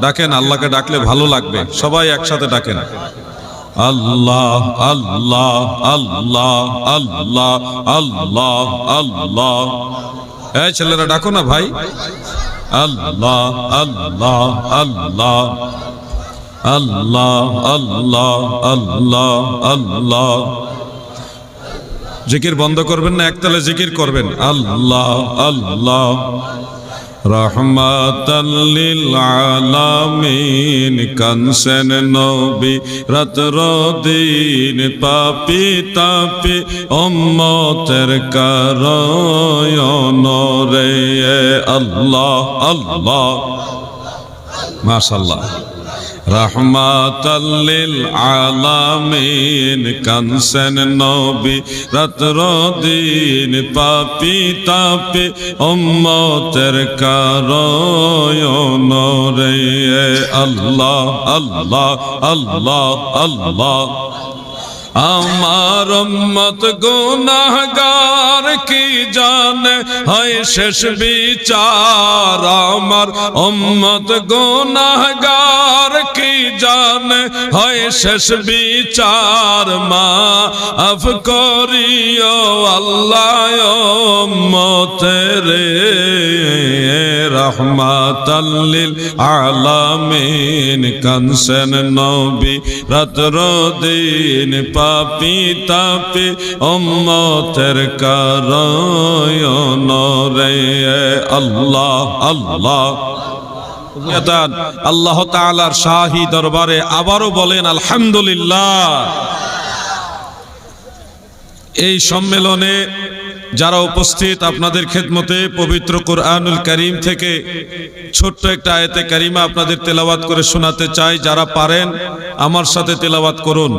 ডাকেন আল্লাহকে ডাকলে ভালো লাগবে সবাই একসাথে ডাকেন আল্লাহ আল্লাহ আল্লাহ আল্লাহ আল্লাহ আল্লাহ এই ছেলেরা ডাকো না ভাই আল্লাহ আল্লাহ আল্লাহ আল্লাহ আল্লাহ আল্লাহ আল্লাহ জিকির বন্ধ করবেন না একতলে জিকির করবেন। আল্লাহ আল্লাহ। রহমাতাল্লিল আলামিন, কানসেন নবী রাতর দিন পাপি তাপি, উম্মতের কারয়ন রে। আল্লাহ আল্লাহ। রহমাতাল্লিল আলামিন, কানসেন নবী রাত্র দিন পাপি তাপি, উম্মতের কারয়ন রে আল্লাহ আল্লাহ আল্লাহ আল্লাহ। আমার মত গুনাহগার কি জানে? হয় শেষ বিচার। আমার উম্মত গুনাহগার কি জানে? হয় শেষ বিচার, মা, আফ করিও আল্লাহ উম্মত রে রহমাতাল্লিল আলামিন, কানসেন নবী রাত্র দিন পাপি তাপি, উম্মতের রে আল্লাহ আল্লাহ। আল্লাহ তাআলার শাহী দরবারে আবারও বলেন, আলহামদুলিল্লাহ। এই সম্মেলনে যারা উপস্থিত আপনাদের খেদমতে পবিত্র কোরআনুল করিম থেকে ছোট্ট একটা আয়তে কারিমা আপনাদের তেলাওয়াত করে শোনাতে চাই, যারা পারেন আমার সাথে তেলাওয়াত করুন।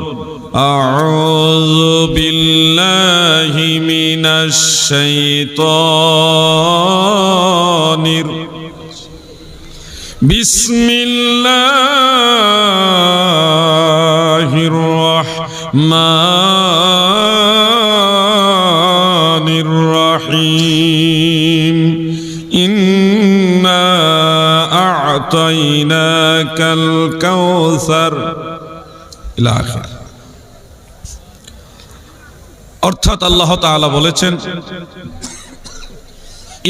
বিসমিল্লাহির রহমানির কাউসার ইলা আখির অর্থাৎ আল্লাহ তাআলা বলেছেন,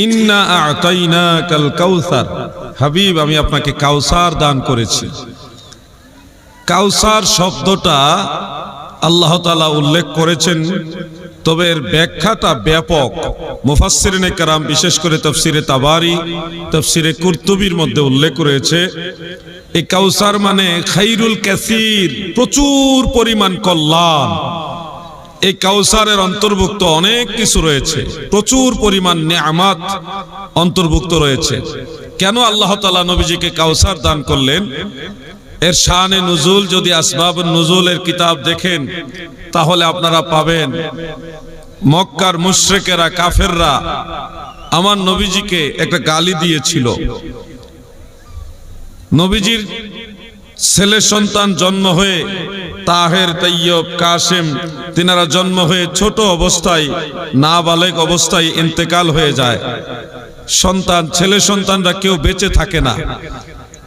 ইন্না আ'তাইনাকাল কাউসার হাবিব, আমি আপনাকে কাউসার দান করেছি। কাউসার শব্দটা আল্লাহ তাআলা উল্লেখ করেছেন তবে এর ব্যাখ্যাটা ব্যাপক। মুফাসসিরিনে কারাম, বিশেষ করে তফসিরে তাবারি, তফসিরে কুর্তুবির মধ্যে উল্লেখ রয়েছে এই কাউসার মানে খাইরুল কাসির, প্রচুর পরিমাণ কল্যাণ। এই কাউসারের অন্তর্ভুক্ত অনেক কিছু রয়েছে, প্রচুর পরিমাণ নেয়ামাত অন্তর্ভুক্ত রয়েছে। কেন আল্লাহ তালা নবীজিকে কাউসার দান করলেন? এর শানে নুজুল যদি আসবাব নুজুলের কিতাব দেখেন তাহলে আপনারা পাবেন। মক্কার মুশরেকেরা, কাফেররা আমার নবীজিকে একটা গালি দিয়েছিল। নবীজির ছেলে সন্তান জন্ম হয়ে তাহের তৈয়ব কাসেম, তিনারা জন্ম হয়ে ছোট অবস্থায় নাবালেক অবস্থায় ইন্তেকাল হয়ে যায়। সন্তান, ছেলে সন্তানরা কেউ বেঁচে থাকে না।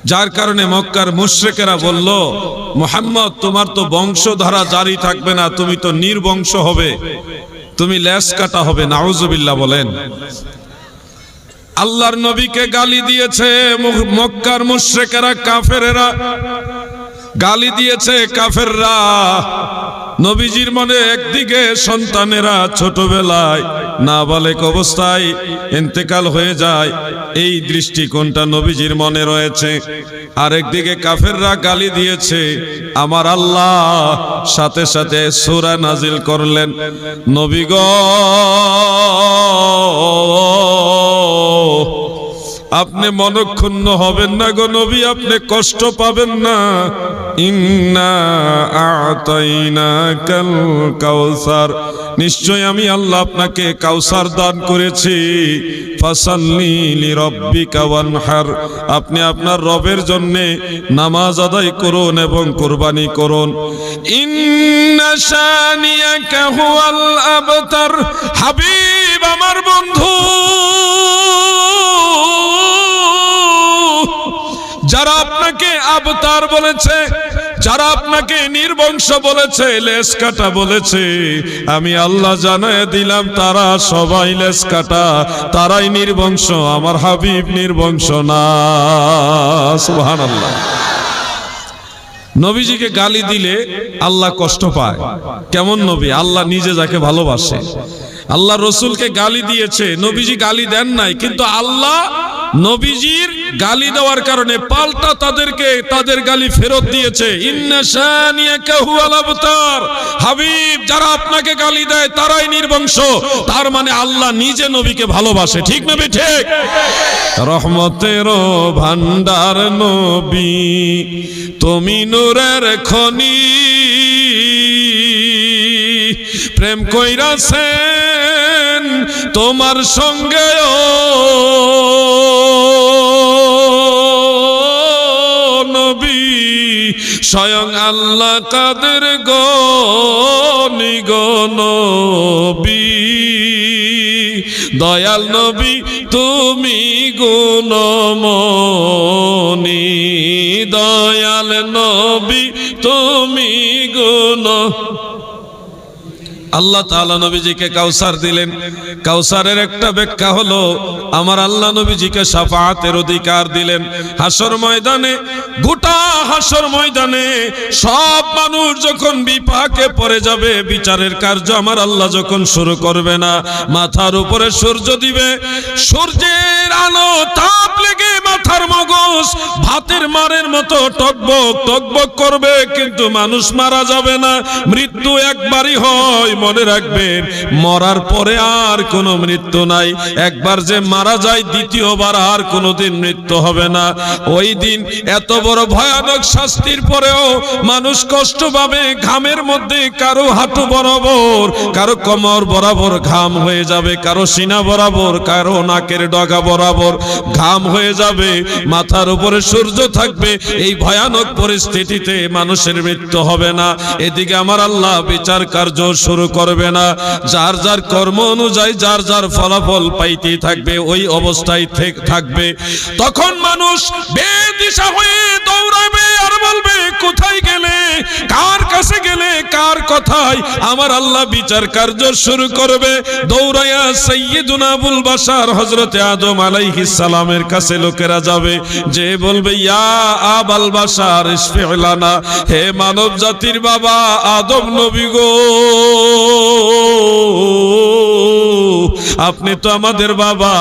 যার কারণে মক্কার মুশ্রেকেরা বলল, মোহাম্মদ, তোমার তো বংশধারা জারি থাকবে না, তুমি তো নির্বংশ হবে। তুমি ল্যাস কাটা হবে, নাউজুবিল্লাহ বলেন। আল্লাহর নবীকে গালি দিয়েছে মক্কার মুশ্রেকেরা, কাফেরেরা। গালি দিয়েছে কাফেররা। নবীজির মনে একদিকে সন্তানেরা ছোটবেলায় নাবালেক অবস্থায় ইন্তেকাল হয়ে যায়, এই দৃষ্টিকোণটা নবীজির মনে রয়েছে। আরেকদিকে কাফেররা গালি দিয়েছে, আমার আল্লাহ সাথে সাথে সূরা নাজিল করলেন। নবী গো! আপনি মনক্ষুণ্ণ হবেন না গো নবী, আপনি কষ্ট পাবেন না। ইন্না আতাইনা কাল কাউসার। নিশ্চয় আমি আল্লাহ আপনাকে কাউসার দান করেছি। ফাসাল্লি লিরাব্বিকা ওয়ানহার। আপনি আপনার রবের জন্য নামাজ আদায় করুন এবং কুরবানি করুন। ইন্না শানিয়াকা হুয়াল আবতার। হাবিব আমার বন্ধু। আবতার বলেছে, যারা আপনাকে নির্বংশ বলেছে লেস কাটা বলেছে, আমি আল্লাহ জানায় দিলাম, তারা সবাই লেস কাটা, তারাই নির্বংশ, আমার হাবিব নির্বংশ না। সুহান আল্লাহ নবীজিকে গালি দিলে আল্লাহ কষ্ট পায়। কেমন নবী? আল্লাহ নিজে যাকে ভালোবাসে। আল্লাহ রসুলকে গালি দিয়েছে, নবীজি গালি দেন নাই, কিন্তু আল্লাহ নবীজির গালি দেওয়ার কারণে পাল্টা তাদেরকে তাদের গালি ফেরত দিয়েছে। হাবিব, যারা আপনাকে গালি দেয়, তারাই নির্বংশ। তার মানে আল্লাহ নিজে নবীকে ভালোবাসে। ঠিক নবী ঠিক রহমতের ভান্ডার নবী, তুমি নূরের খনি। প্রেম কইরাছেন তোমার সঙ্গে নবী, স্বয়ং আল্লাহ কাদের গনি গনবী দয়াল নবী, তুমি গুণমনি দয়াল নবী, তুমি গুণ আল্লাহ তাআলা নবীজিকে কাউসার দিলেন। কাউসারের একটা ব্যাখ্যা হলো, আমার আল্লাহ নবীজিকে শাফাআতের অধিকার দিলেন। হাসর ময়দানে, গোটা হাসর ময়দানে সব মানুষ যখন বিপাকে পড়ে যাবে, বিচারের কার্য আমার আল্লাহ যখন শুরু করবে না, মাথার উপরে সূর্য দিবে, সূর্যের আলো তাপ লেগে মাথার মগজ, ভাতের মারের মতো টকবক টকবক করবে, কিন্তু মানুষ মারা যাবে না। মৃত্যু একবারই হয়, মনে রাখবেন। মরার পরে আর কোনো মৃত্যু নাই। একবার যে মারা যায়, দ্বিতীয়বার আর কোনোদিন মৃত্যু হবে না। ওই দিন এত বড় ভয়ানক শাস্তির পরেও মানুষ কষ্ট পাবে, ঘামের মধ্যে কারও হাঁটু বরাবর, কারও কোমর বরাবর ঘাম হয়ে যাবে, কারও সিনা বরাবর, কারও নাকের ডগা বরাবর ঘাম হয়ে যাবে। মাথার উপরে সূর্য থাকবে, এই ভয়ানক পরিস্থিতিতে মানুষের মৃত্যু হবে না। এদিকে আমার আল্লাহ বিচার কার্য শুরু করবে না। যার যার কর্ম অনুযায়ী, যার যার ফলাফল পাইতে থাকবে, ওই অবস্থায় থেক- থাকবে। তখন মানুষ বেদিশা হয়ে বলবে কোথায় গেলে? কার কাছে গেলে? কার কথায়? আমার আল্লাহ বিচার কার্য শুরু করবে। দৌড়াইয়া সৈয়দুনা আবুল বাসার হজরতে আদম আলাইহিস সালামের কাছে লোকেরা যাবে। যে বলবে, ইয়া আবাল বাসার ইসফিলানা হে মানব জাতির বাবা, আদম নবী গো। আপনি তো আমাদের বাবা,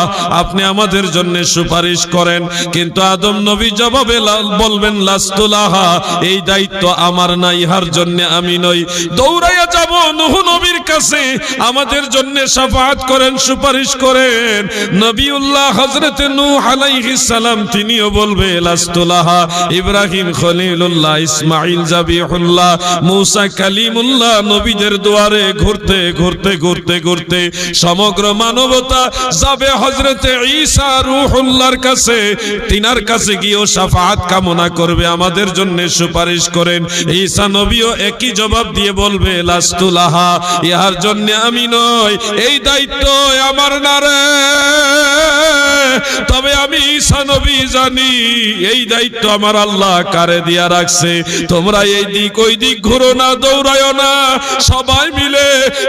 আপনি আমাদের জন্য সুপারিশ করেন। কিন্তু আদম নবী জবাবে বলবেন লাস্তুলাহা এই দায়িত্ব আমার না, ইহার জন্য আমি নই। দৌড়াইয়া যাব নুহ নবীর কাছে, আমাদের জন্য সাফাত করেন, সুপারিশ করেন। নবিউল্লাহ হযরতে নূহ আলাইহিস সালাম, তিনিও বলবে লাস্তুলাহা ইব্রাহিম খলিলুল্লাহ ইসমাইল জাবিহুল্লাহ মুসা কালিমুল্লাহ নবীদের দুয়ারে ঘুরতে ঘুরতে ঘুরতে ঘুরতে সমগ্র মানবতা যাবে হজরতে ঈসা রুহুল্লার কাছে। তিনার কাছে গিয়েও সাফাত কামনা করবে, আমাদের জন্য সুপারিশ করেন। ঈসা নবীও একই জবাব দিয়ে বলবে লাস্তুলাহা ইহার জন্য আমি নয় এই দায়িত্ব আমার না তবে আমি নবী জানি, এই দায়িত্ব আমার আল্লাহ কারে দিয়া রাখছে। তোমরা এই দিক, ওই দিক ঘুরো না দৌড়ায়ও না। সবাই মিলে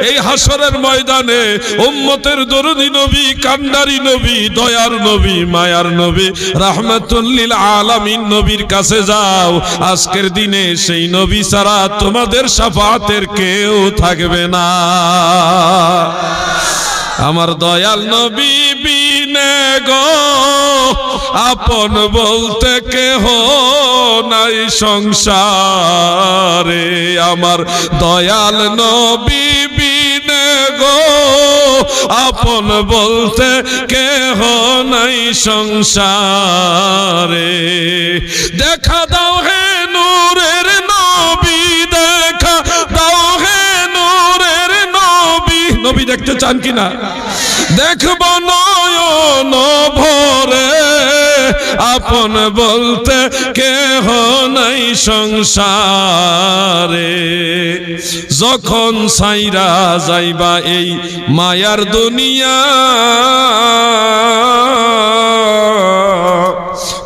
এই হাসরের ময়দানে উম্মতের দরদি নবী, কান্ডারি নবী, দয়ার নবী, মায়ার নবী রাহমাতুল্লিল আলামিন নবীর কাছে যাও। আজকের দিনে সেই নবী ছাড়া তোমাদের সাফাতের কেউ থাকবে না। আমার দয়াল নবী বিনে গো, আপন বলতে কেহ নাই সংসারে। আমার দয়াল নবী বিনে গো, আপন বলতে কেহ নাই সংসারে। দেখা দাও হে নূরের নবী নবী দেখতে চান কিনা? দেখব নয়ন ভরে, আপন বলতে কেহ নাই সংসারে। যখন সাইরা যাইবা এই মায়ার দুনিয়া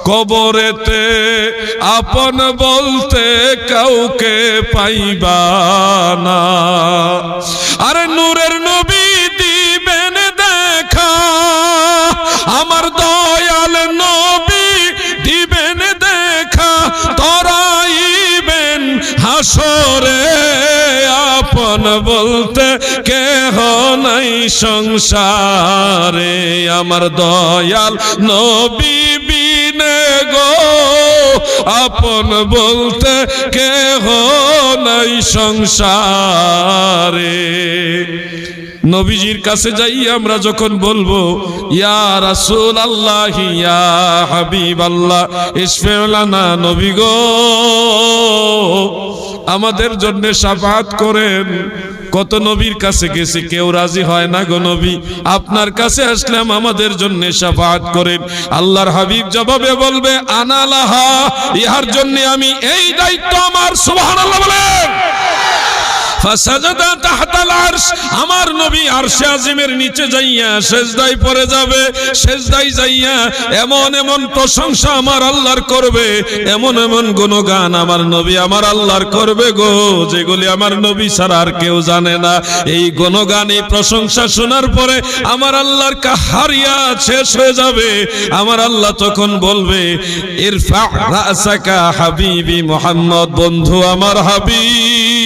কবরেতে আপন বলতে কাউকে পাইবা না। আরে নূরের নবী দিবেন দেখা, আমার দয়াল নবী দিবেন দেখা, তরাইবেন হাসরে আপন বলতে কেহ নাই সংসারে। আমার দয়াল নবী বিনে গো, আপন বলতে কেহ নাই সংসারে। নবীজির কাছে যাই আমরা যখন বলব, ইয়া রাসূল আল্লাহ ইয়া হাবিব আল্লাহ ইসফেলানা নবী গো। আমাদের জন্য সাফাত করেন। কত নবীর কাছে গেছে, কেউ রাজি হয় না গো নবী? আপনার কাছে আসলাম, আমাদের জন্য সাফাত করেন। আল্লাহর হাবিব জবাবে বলবে আনালাহা ইহার জন্য আমি এই দায়িত্ব আমার, সুবহানাল্লাহ বলেন। ফাসাজাদা তাহতাল আরশ, আমার নবী আরশে আজিমের নিচে যাইয়া সেজদায় পড়ে যাবে, সেজদায় যাইয়া এমন এমন প্রশংসা আমার আল্লাহর করবে, এমন এমন গুণগান আমার নবী আমার আল্লাহর করবে গো, যেগুলি আমার নবী ছাড়া আর কেউ জানে না। এই গুণগান, এই প্রশংসা শোনার পরে আমার আল্লাহর কাহারিয়া শেষ হয়ে যাবে। আমার আল্লাহ তখন বলবে, ইরফা রাসাকা হাবিবি মোহাম্মদ, বন্ধু আমার হাবিব।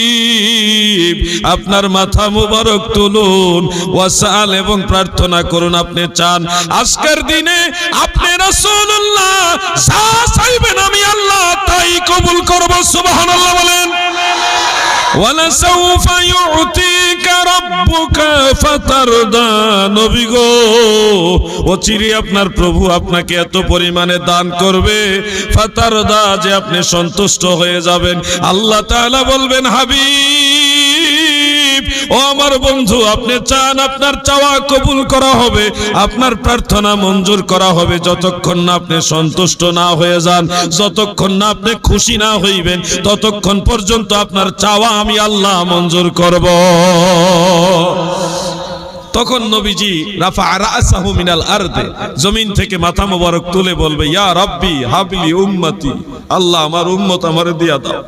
আপনার মাথা মুবারক তুলুন ওয়াসাল এবং প্রার্থনা করুন, আপনি চান আজকের দিনে আপনি রাসূলুল্লাহ যা চাইবেন আমি আল্লাহ তাই কবুল করব, সুবহানাল্লাহ বলেন। ওয়ালা সাউফা ইউতি নবী গো? অচিরে আপনার প্রভু আপনাকে এত পরিমাণে দান করবে ফাতারদা যে আপনি সন্তুষ্ট হয়ে যাবেন। আল্লাহ তাআলা বলবেন, হাবিব। ও আমার বন্ধু, আপনি চান আপনার চাওয়া কবুল করা হবে, আপনার প্রার্থনা মঞ্জুর করা হবে। যতক্ষণ না আপনি সন্তুষ্ট না হয়ে যান, যতক্ষণ না আপনি খুশি না হইবেন, ততক্ষণ পর্যন্ত আপনার চাওয়া আমি আল্লাহ মঞ্জুর করব। তখন নবীজি, রাফা রাসাহু মিনাল আরদে জমিন থেকে মাথা মোবারক তুলে বলবে, ইয়া রাব্বি হাবলি উম্মতি আল্লাহ আমার উম্মত আমার দিয়া দাও।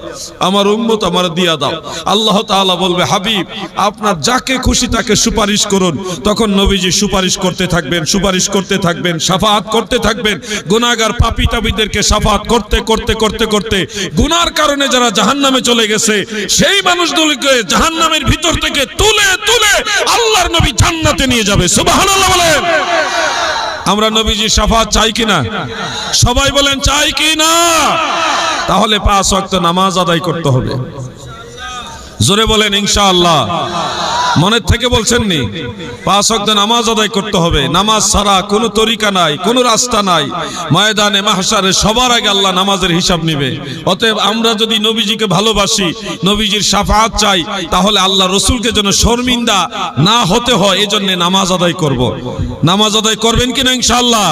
আমার উম্মত আমার দিয়া দাও। আল্লাহ তাআলা বলবে, হাবিব, আপনার যাকে খুশি তাকে সুপারিশ করুন। তখন নবীজি সুপারিশ করতে থাকবেন, সুপারিশ করতে থাকবেন সাফাত করতে থাকবেন। গুনাহগার পাপী তাবিদেরকে সাফাত করতে করতে করতে করতে গুনার কারণে যারা জাহান্নামে চলে গেছে, সেই মানুষগুলিকে জাহান্নামের ভিতর থেকে তুলে তুলে আল্লাহর নবী জান্নাতে নিয়ে যাবে। সুবহানাল্লাহ বলেন। আমরা নবীজি সাফাত চাই কিনা? সবাই বলেন, চাই কি না তাহলে পাঁচ ওয়াক্ত নামাজ আদায় করতে হবে। জোরে বলেন, ইনশাআল্লাহ। মনের থেকে বলছেন নি পাঁচ ওয়াক্ত নামাজ আদায় করতে হবে। নামাজ ছাড়া কোনো তরিকা নাই, কোনো রাস্তা নাই। ময়দানে মাহসারে সবার আগে আল্লাহ নামাজের হিসাব নিবে। অতএব আমরা যদি নবীজিকে ভালোবাসি, নবীজির সাফাত চাই, তাহলে আল্লাহ রসুলকে যেন শর্মিন্দা না হতে হয়, এজন্য নামাজ আদায় করব। নামাজ আদায় করবেন কিনা ইনশাল্লাহ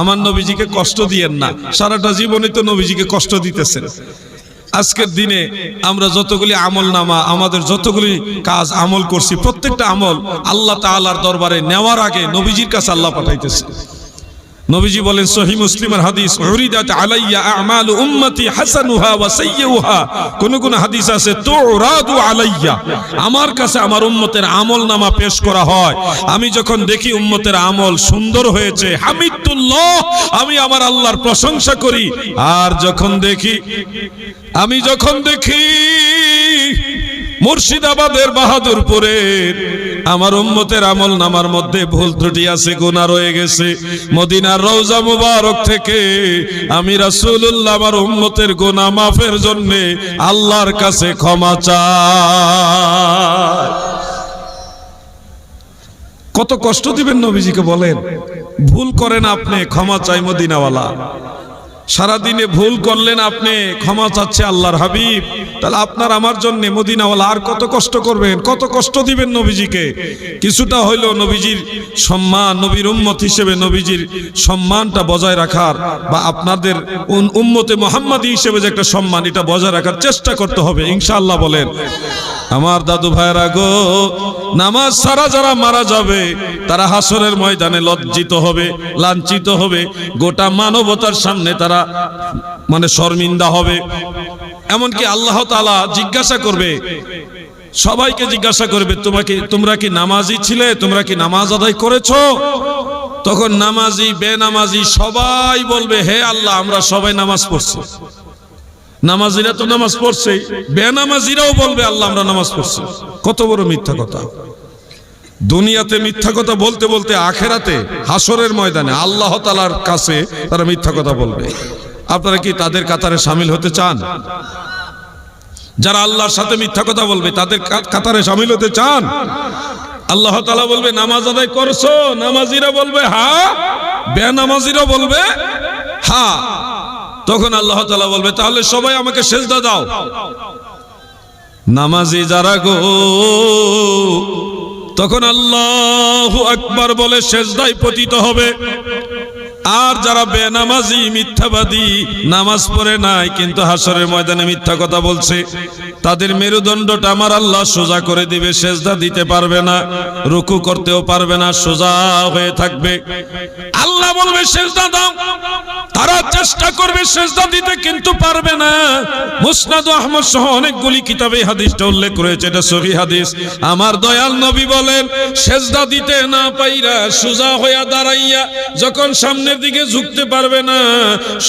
আমার নবীজিকে কষ্ট দিয়েন না। সারাটা জীবনে তো নবীজিকে কষ্ট দিতেছেন। আজকের দিনে আমরা যতগুলি আমল নামা আমাদের যতগুলি কাজ আমল করছি, প্রত্যেকটা আমল আল্লাহ তালার দরবারে নেওয়ার আগে নবীজির কাছে আল্লাহ পাঠাইতেছে। নবীজি বলেন, সহি মুসলিমের হাদিস, উরিদাত আলাইয়া আমাল উম্মতি হাসানুহা ওয়া সাইয়্যুহা কোন কোন হাদিস আছে, তুরাদু আলাইয়া। আমার কাছে আমার উম্মতের আমল নামা পেশ করা হয়। আমি যখন দেখি উম্মতের আমল সুন্দর হয়েছে, হামিদুল্লাহ, আমি আমার আল্লাহর প্রশংসা করি। আর যখন দেখি, আমি যখন দেখি মুর্শিদাবাদের বাহাদুরপুরের আমার উম্মতের আমল নামার মধ্যে ভুল ত্রুটি আছে, গুনাহ রয়ে গেছে। মদিনার রওজা মুবারক থেকে আমি রাসূলুল্লাহ আমার উম্মতের গুনাহ মাফের জন্য আল্লাহর কাছে ক্ষমা চাই। কত কষ্ট দিবেন নবীজিকে বলেন, ভুল করেন আপনি, ক্ষমা চাই মদিনাওয়ালা। সারাদিনে ভুল করলেন আপনি, ক্ষমা চাচ্ছে আল্লাহর হাবিব। তাহলে আপনার আমার জন্য মদিনাওয়ালা আর কত কষ্ট করবেন, কত কষ্ট দিবেন নবীজিকে? কিছুটা হইল নবীজির সম্মান, নবীর উম্মত হিসেবে নবীজির সম্মানটা বজায় রাখার বা আপনাদের উম্মতে মোহাম্মদী হিসেবে যে একটা সম্মান, এটা বজায় রাখার চেষ্টা করতে হবে, ইনশাআল্লাহ বলেন। আমার দাদু ভাইরা গো, নামাজ সারা যারা মারা যাবে, তারা হাসরের ময়দানে লজ্জিত হবে, লাঞ্ছিত হবে। গোটা মানবতার সামনে তারা মানে শর্মিন্দা হবে। এমনকি আল্লাহ তাআলা জিজ্ঞাসা করবে, সবাইকে জিজ্ঞাসা করবে তোমাকে তোমরা কি নামাজি ছিলে? তোমরা কি নামাজ আদায় করেছ? তখন নামাজি, বেনামাজি সবাই বলবে, হে আল্লাহ, আমরা সবাই নামাজ পড়ছি। নামাজিরা তো নামাজ পড়ছে বেনামাজিরাও বলবে, আল্লাহ, আমরা নামাজ পড়ছি। কত বড় মিথ্যা কথা। দুনিয়াতে মিথ্যা কথা বলতে বলতে আখেরাতে হাসরের ময়দানে আল্লাহ তালার কাছে তারা মিথ্যা কথা বলবে। আপনারা কি তাদের কাতারে সামিল হতে চান? যারা আল্লাহর সাথে মিথ্যা কথা বলবে, তাদের কাতারে সামিল হতে চান? আল্লাহ তালা বলবে, নামাজ আদায় করছ? নামাজিরা বলবে হ্যাঁ। বেনামাজিরা বলবে হা তখন আল্লাহ তালা বলবে, তাহলে সবাই আমাকে সেজদা দাও। নামাজি যারা গো তখন আল্লাহ একবার বলে শেষদায় পতিত হবে। আর যারা বেনামাজি, মিথ্যাবাদী, নামাজ পড়ে নাই, কিন্তু হাসরের ময়দানে মিথ্যা কথা বলছে, তাদের মেরুদণ্ডটা আমার আল্লাহ সোজা করে দিবে, সেজদা দিতে পারবে না, রুকু করতেও পারবে না, সোজা হয়ে থাকবে। আল্লাহ বলবে, সেজদা দাও। তারা চেষ্টা করবে সেজদা দিতে, কিন্তু পারবে না। মুসনাদ আহমদ সহ অনেকগুলি কিতাবে হাদিসটা উল্লেখ করেছে এটা সহি হাদিস। আমার দয়াল নবী বলেন, সেজদা দিতে না পাইরা সোজা হইয়া দাঁড়াইয়া, যখন সামনের দিকে ঝুঁকতে পারবে না।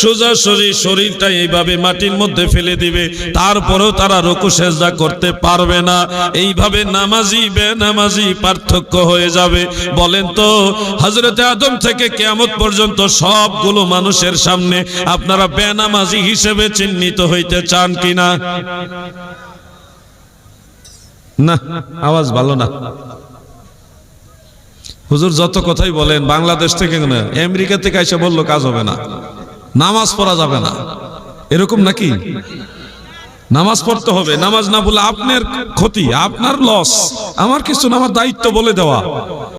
সোজা সরি, শরীরটা এইভাবে মাটির মধ্যে ফেলে দিবে। তারপরেও তারা রুকু সেজদা করতে পারবে না। এইভাবে নামাজি, বেনামাজি পার্থক্য হয়ে যাবে। বলেন তো হজরত আদম থেকে কেয়ামত পর্যন্ত সবগুলো মানুষের সামনে আপনারা বেনামাজি হিসেবে চিহ্নিত হইতে চান কিনা? না, আওয়াজ ভালো না। হুজুর যত কথাই বলেন, বাংলাদেশ থেকে না, আমেরিকা থেকে এসে বলল কাজ হবে না, নামাজ পড়া যাবে না। এরকম নাকি? নামাজ পড়তে হবে, নামাজ না বলে আপনার ক্ষতি, আপনার লস আমার কিছু না, আমার দায়িত্ব বলে দেওয়া।